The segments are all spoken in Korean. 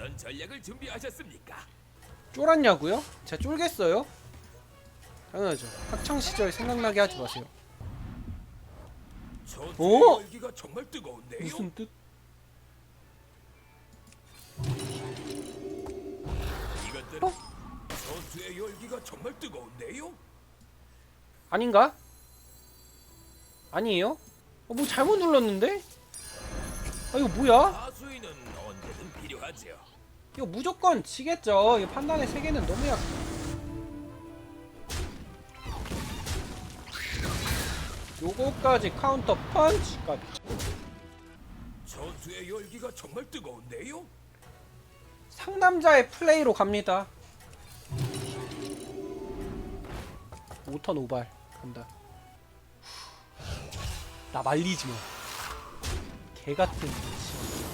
어떤 전략을 준비하셨습니까? 쫄았냐고요? 제가 쫄겠어요? 당연하죠. 학창 시절 생각나게 하지 마세요. 전투의 어? 열기가 정말 뜨거운데요. 무슨 뜻? 이것들은 어? 전투의 열기가 정말 뜨거운데요. 아닌가? 아니에요? 어, 뭐 잘못 눌렀는데? 아 이거 뭐야? 하수인은 언제든 필요하죠. 이거 무조건 지겠죠. 이 판단의 세계는 너무 약. 요거까지 카운터 펀치까지. 전투의 열기가 정말 뜨거운데요. 상남자의 플레이로 갑니다. 5턴 오발 간다. 나 말리지 마. 개 같은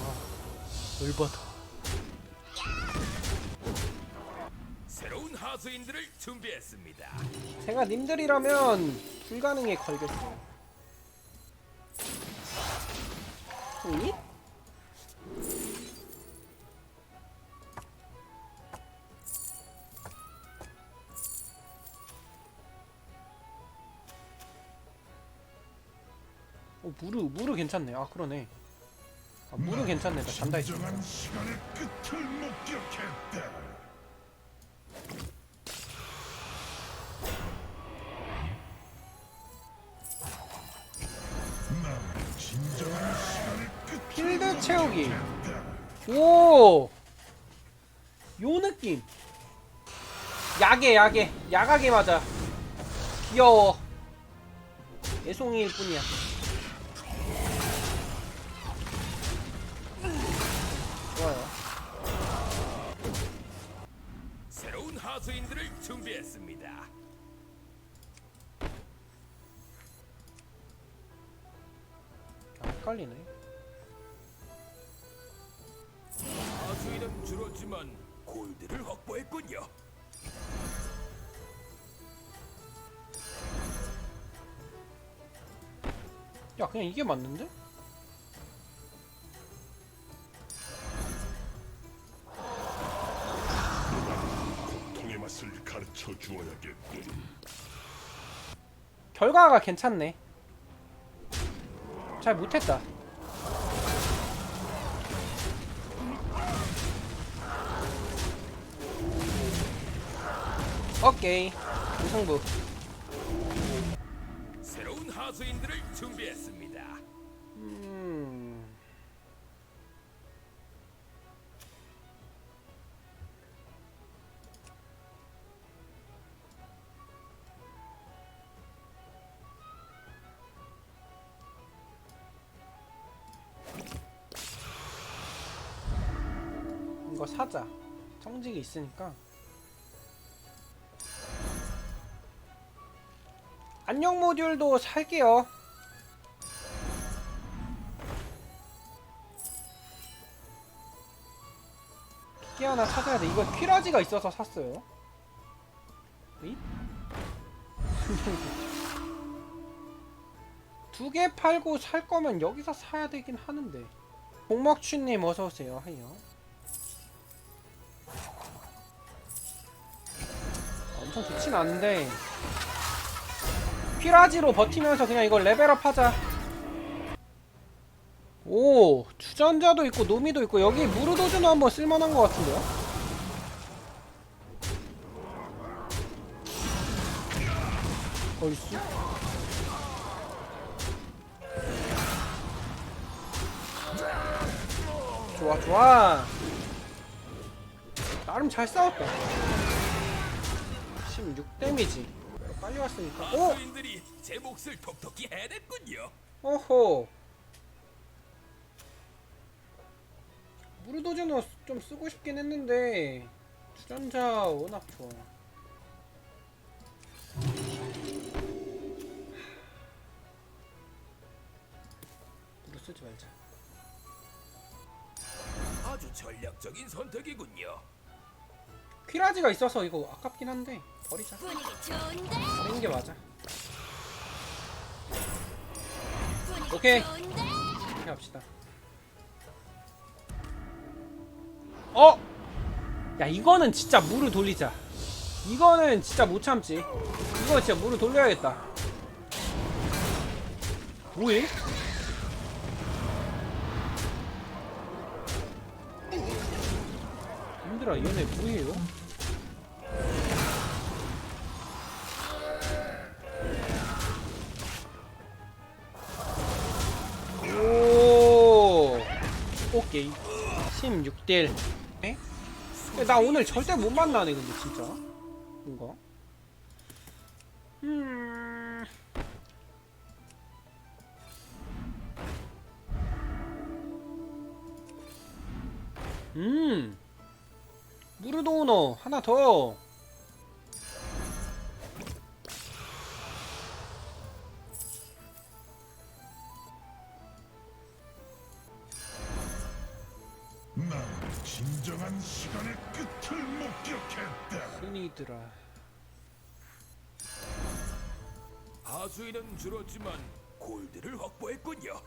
아, 열받아. 하수인들을 준비했습니다. 제가 님들이라면 불가능에 걸겠어요. 이? 어 무르 무르 괜찮네. 아 그러네. 아 무르 괜찮네. 나 잔다. 진정한 시간의 끝을 목격했다. 야게 야게 야가게 맞아. 귀여워. 애송이일 뿐이야. 좋아요. 새로운 하수인들을 준비했습니다. 아, 헷갈리네. 야, 그냥 이게 맞는데? 통의 맛을 가르쳐 주어야겠군. 결과가 괜찮네. 잘 못했다. 오케이. 무승부. 새로운 하수인들을 준비했습니다. 음. 이거 사자. 청직이 있으니까. 안녕 모듈도 살게요. 끼 하나 찾아야 돼. 이거 퀴라지가 있어서 샀어요. 두 개 팔고 살 거면 여기서 사야 되긴 하는데. 공먹추님 어서 오세요. 하이요. 엄청 좋진 않은데. 퀴라지로 버티면서 그냥 이걸 레벨업 하자. 오 주전자도 있고 노미도 있고 여기 무르도주는 한번 쓸만한 것 같은데요? 얼쑤? 좋아 좋아 나름 잘 싸웠다 16 데미지 빨리 왔으니까 오! 제 몫을 톡톡히 해냈군요. 오호 무르도즈너 좀 쓰고 싶긴 했는데 주전자 워낙 좋아 무르 쓰지 말자 아주 전략적인 선택이군요. 퀴라지가 있어서 이거 아깝긴 한데 버리자 분위기 좋은데? 버리는 게 맞아 분위기 오케이. 좋은데? 이렇게 합시다 어? 야 이거는 진짜 물을 돌리자 이거는 진짜 못 참지 이거 진짜 물을 돌려야겠다 뭐해? 힘들어 얘네 뭐해요? 오 오케이 16딜 에? 나 오늘 절대 못 만나네 근데 진짜. 뭔가. 음... 음. 무르도우너 하나 더 스니드라 하수인은 줄었지만 골드를 확보했군요.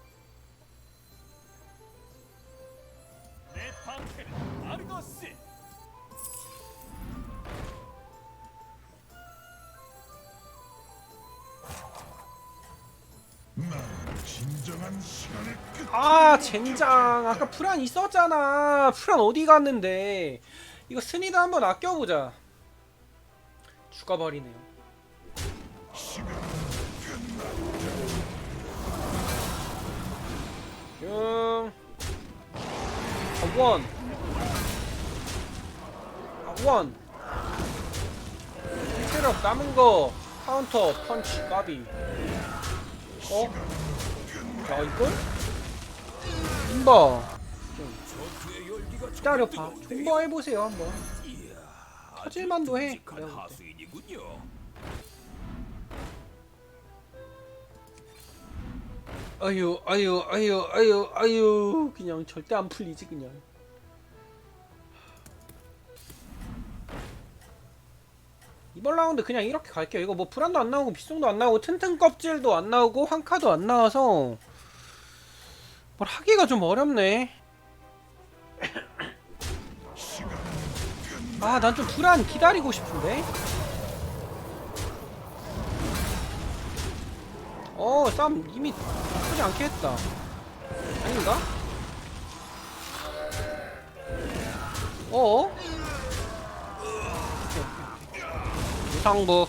내 방패는 아르거스. 난 진정한 시간의 끝. 아 젠장 아까 프란 있었잖아 프란 어디 갔는데 이거 스니드 한번 아껴보자 죽어버리네요 영 아, 원. 아, 원. 체력 남은 거 카운터 펀치 까비. 어? 야 이걸? 임바 기다려봐? 존버 해보세요 한번. 터질만도 해. 아유 아유 아유 아유 아유. 그냥 절대 안 풀리지 그냥. 이번 라운드 그냥 이렇게 갈게요. 이거 뭐 불안도 안 나오고 빗송도 안 나오고 튼튼 껍질도 안 나오고 황카도 안 나와서 뭘 하기가 좀 어렵네 아 난좀 불안 기다리고 싶은데 어 싸움 이미 나쁘지 않게 했다 아닌가? 어? 오케이. 무상부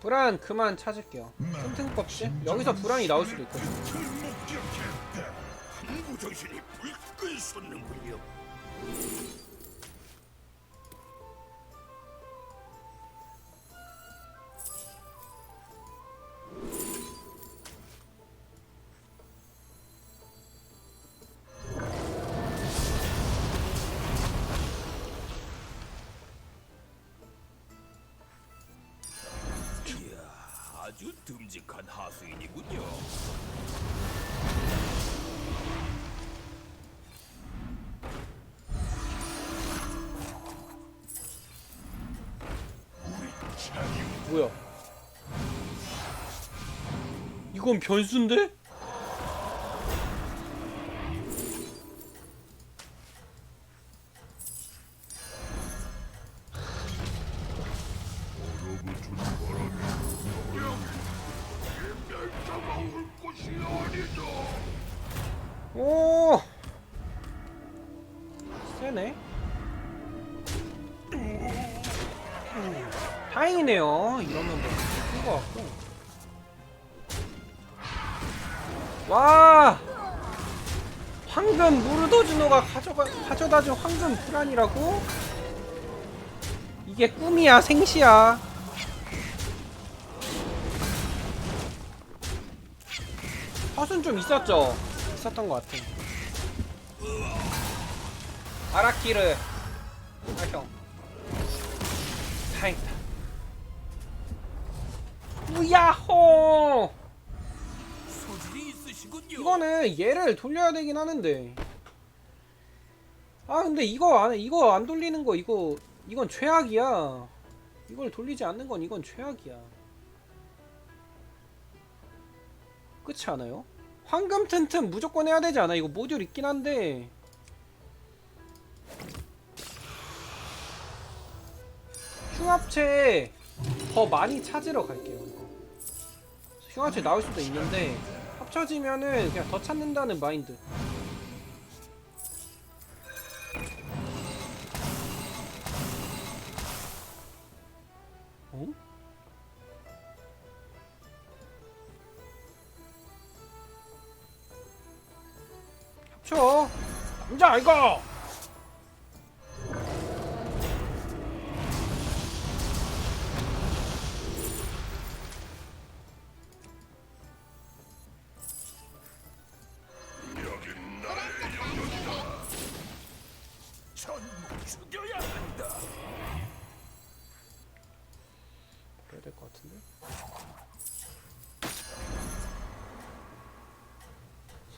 불안 그만 찾을게요 튼튼 껍질? 여기서 불안이 나올 수도 있거든. 이건 변수인데? 이러면 뭐큰거 같고 와! 황금 무르도즈노가 가져가, 가져다준 황금 불안이라고? 이게 꿈이야 생시야. 화순 좀 있었죠? 있었던 것 같아. 아라키르. 아형. 다행이다. 우야호! 있으시군요. 이거는 얘를 돌려야 되긴 하는데. 아, 근데 이거 안, 이거 안 돌리는 거, 이거, 이건 최악이야. 이걸 돌리지 않는 건 이건 최악이야. 그렇지 않아요? 황금 튼튼 무조건 해야 되지 않아? 이거 모듈 있긴 한데. 흉합체 더 많이 찾으러 갈게요. 흉합체 나올 수도 있는데 합쳐지면은 그냥 더 찾는다는 마인드. 어? 합쳐. 남자 이거. 될 것 같은데.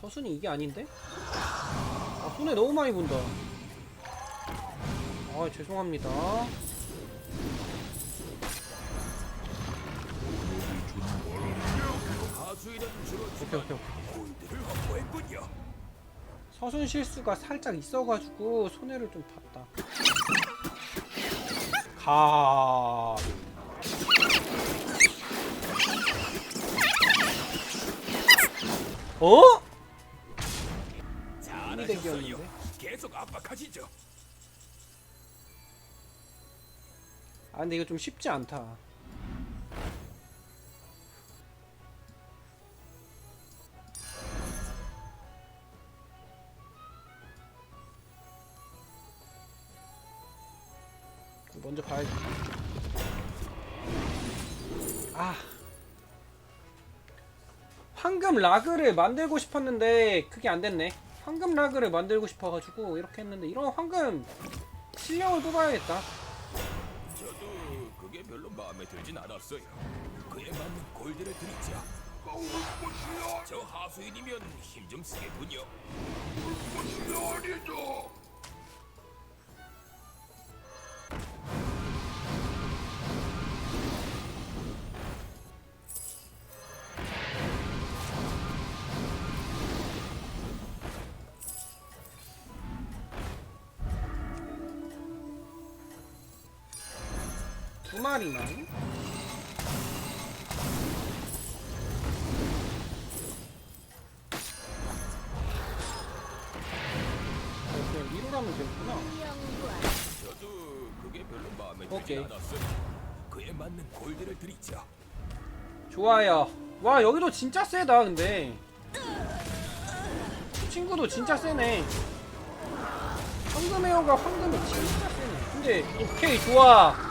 서순이 이게 아닌데? 아 손에 너무 많이 본다. 아 죄송합니다. 오케이 오케이 오케이. 서순 실수가 살짝 있어가지고 손해를 좀 봤다. 가. 어? 잘하셨어요. 대기였는데? 계속 압박하시죠. 아 근데 이거 좀 쉽지 않다. 라그를 만들고 싶었는데 그게 안 됐네. 황금 라그를 만들고 싶어가지고 이렇게 했는데 이런 황금 실력을 뽑아야겠다. 저도 그게 별로 마음에 들진 않았어요. 그에 맞는 골드를 드리죠. 저 하수인이면 힘 좀 쓰겠군요. 두 마리만. 어, 그냥 위로 가면 되구나. 저도 그게 별로 마음에 들진 오케이. 않았어요. 그에 맞는 골드를 드리죠. 좋아요. 와 여기도 진짜 세다 근데. 친구도 진짜 세네. 황금 에어가 황금이 진짜 세네. 근데 오케이 좋아.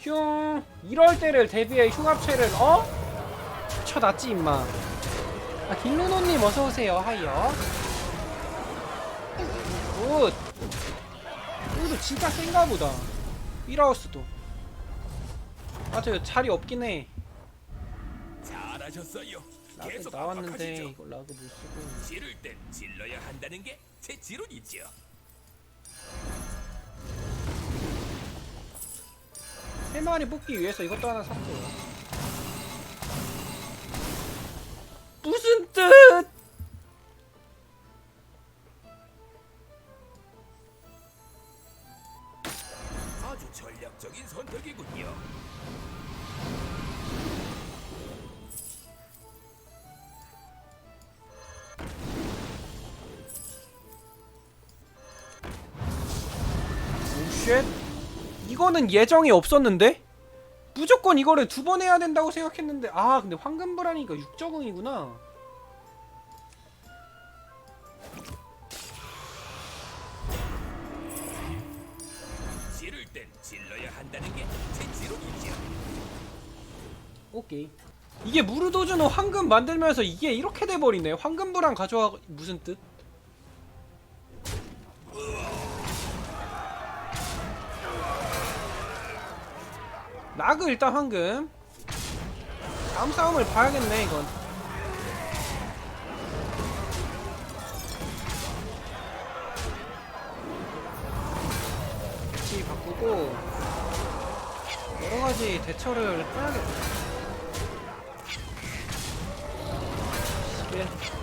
흉 이럴 때를 대비해 흉합체를 어? 쳐놨지 임마. 아 김루노님 어서 오세요 하이요. 굿. 여기도 진짜 센가 보다. 삐라우스도. 아, 저 자리 없긴 해. 잘하셨어요. 계속 나왔는데. 이거 라그 못 쓰고. 지를 땐 질러야 한다는 게 제 지론이죠. 세 마리 뽑기 위해서 이것도 하나 샀어요. 무슨 뜻? 아주 전략적인 선택이군요. 오쉣? 이거는 예정이 없었는데? 무조건 이거를 두 번 해야 된다고 생각했는데 아 근데 황금불안이가 육적응이구나 지를 땐 질러야 한다는 게제 지론이죠. 오케이 이게 무르도즈노 황금 만들면서 이게 이렇게 돼버리네 황금부랑 가져와 무슨 뜻? 라그 일단 황금. 다음 싸움을 봐야겠네 이건. 위치 바꾸고 여러가지 대처를 해야겠다. 예.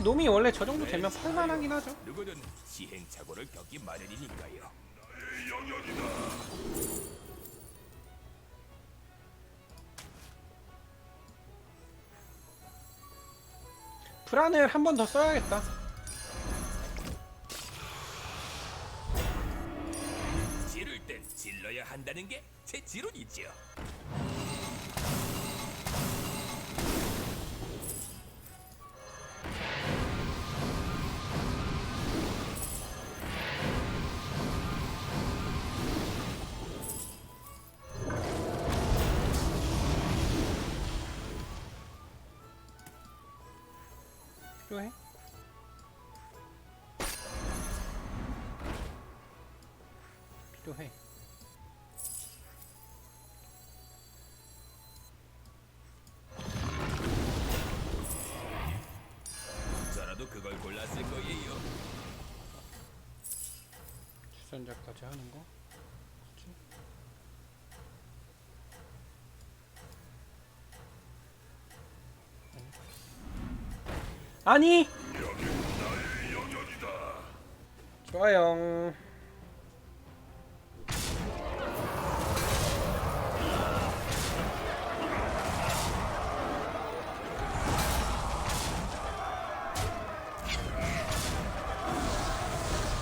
놈이 원래 저 정도 되면 팔만하긴 하죠. 누구든 시행착오를 겪기 마련이니까요. 불안을 한 번 더 써야겠다. 지를 땐 질러야 한다는 게 제 지론이죠. 필요해? 필요해. 저라도 그걸 골랐을 거예요. 주전자까지 하는 거. 아니. 좋아요.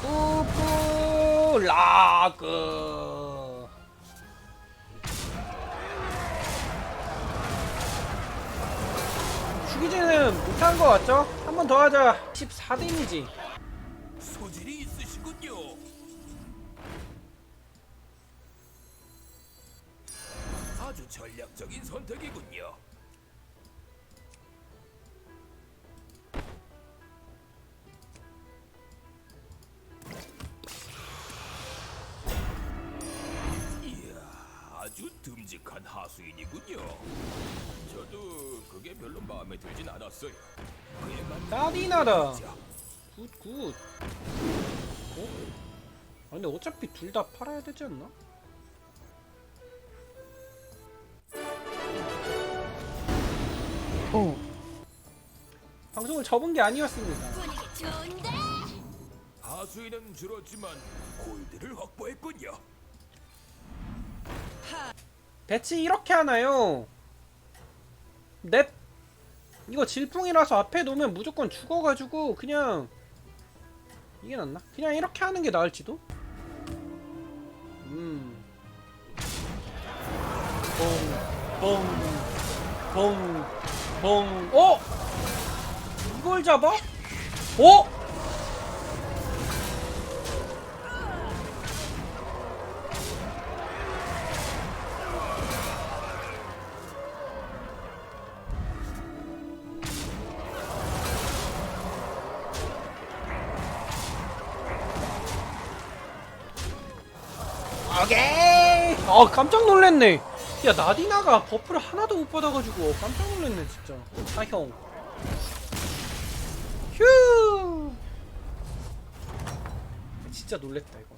뿌뿌 라그 죽이지는 못한 거 같죠? 한 번 더 하자 14데미지 소질이 있으시군요. 아주 전략적인 선택이군요. 따디나다 자, 굿굿 어? 아 근데 어차피 둘 다 팔아야 되지 않나? 어 방송을 접은 게 아니었습니다 분위기 좋은데? 하수인은 줄었지만 골드를 확보했군요. 배치 이렇게 하나요? 넵 이거 질풍이라서 앞에 놓으면 무조건 죽어가지고 그냥 이게 낫나? 그냥 이렇게 하는 게 나을지도? 음. 뽕, 뽕, 뽕, 뽕. 어? 이걸 잡아? 어? 어 깜짝 놀랐네. 야 나디나가 버프를 하나도 못 받아가지고 깜짝 놀랐네 진짜. 아 형. 휴. 진짜 놀랬다 이건.